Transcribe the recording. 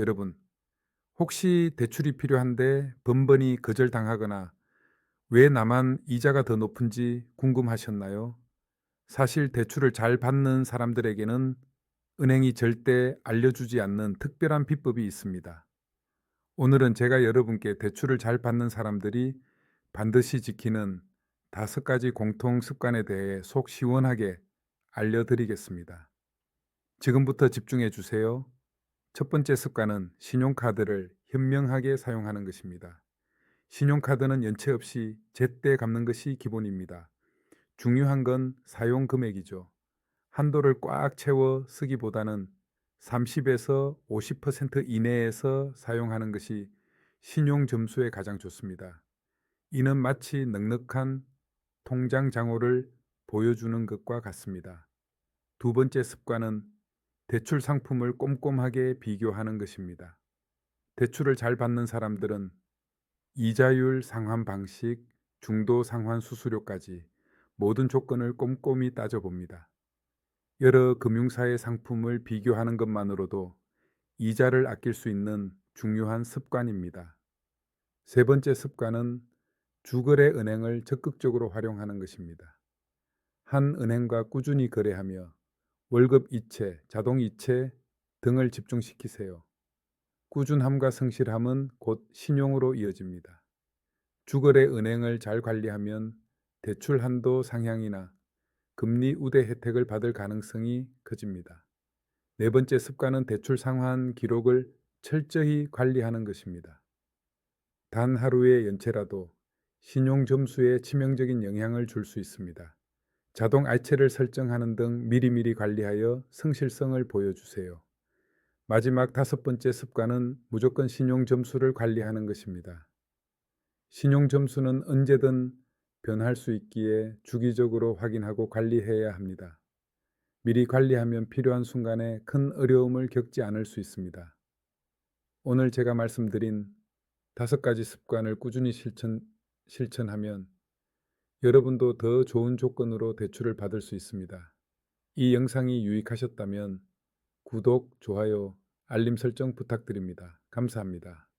여러분, 혹시 대출이 필요한데 번번이 거절당하거나 왜 나만 이자가 더 높은지 궁금하셨나요? 사실 대출을 잘 받는 사람들에게는 은행이 절대 알려주지 않는 특별한 비법이 있습니다. 오늘은 제가 여러분께 대출을 잘 받는 사람들이 반드시 지키는 다섯 가지 공통 습관에 대해 속 시원하게 알려드리겠습니다. 지금부터 집중해 주세요. 첫 번째 습관은 신용카드를 현명하게 사용하는 것입니다. 신용카드는 연체 없이 제때 갚는 것이 기본입니다. 중요한 건 사용 금액이죠. 한도를 꽉 채워 쓰기보다는 30에서 50% 이내에서 사용하는 것이 신용 점수에 가장 좋습니다. 이는 마치 넉넉한 통장 잔고를 보여주는 것과 같습니다. 두 번째 습관은 대출 상품을 꼼꼼하게 비교하는 것입니다. 대출을 잘 받는 사람들은 이자율 상환 방식, 중도 상환 수수료까지 모든 조건을 꼼꼼히 따져봅니다. 여러 금융사의 상품을 비교하는 것만으로도 이자를 아낄 수 있는 중요한 습관입니다. 세 번째 습관은 주거래 은행을 적극적으로 활용하는 것입니다. 한 은행과 꾸준히 거래하며 월급 이체, 자동 이체 등을 집중시키세요. 꾸준함과 성실함은 곧 신용으로 이어집니다. 주거래 은행을 잘 관리하면 대출 한도 상향이나 금리 우대 혜택을 받을 가능성이 커집니다. 네 번째 습관은 대출 상환 기록을 철저히 관리하는 것입니다. 단 하루의 연체라도 신용 점수에 치명적인 영향을 줄 수 있습니다. 자동 알체를 설정하는 등 미리미리 관리하여 성실성을 보여주세요. 마지막 다섯 번째 습관은 무조건 신용 점수를 관리하는 것입니다. 신용 점수는 언제든 변할 수 있기에 주기적으로 확인하고 관리해야 합니다. 미리 관리하면 필요한 순간에 큰 어려움을 겪지 않을 수 있습니다. 오늘 제가 말씀드린 다섯 가지 습관을 꾸준히 실천, 실천하면 여러분도 더 좋은 조건으로 대출을 받을 수 있습니다. 이 영상이 유익하셨다면 구독, 좋아요, 알림 설정 부탁드립니다. 감사합니다.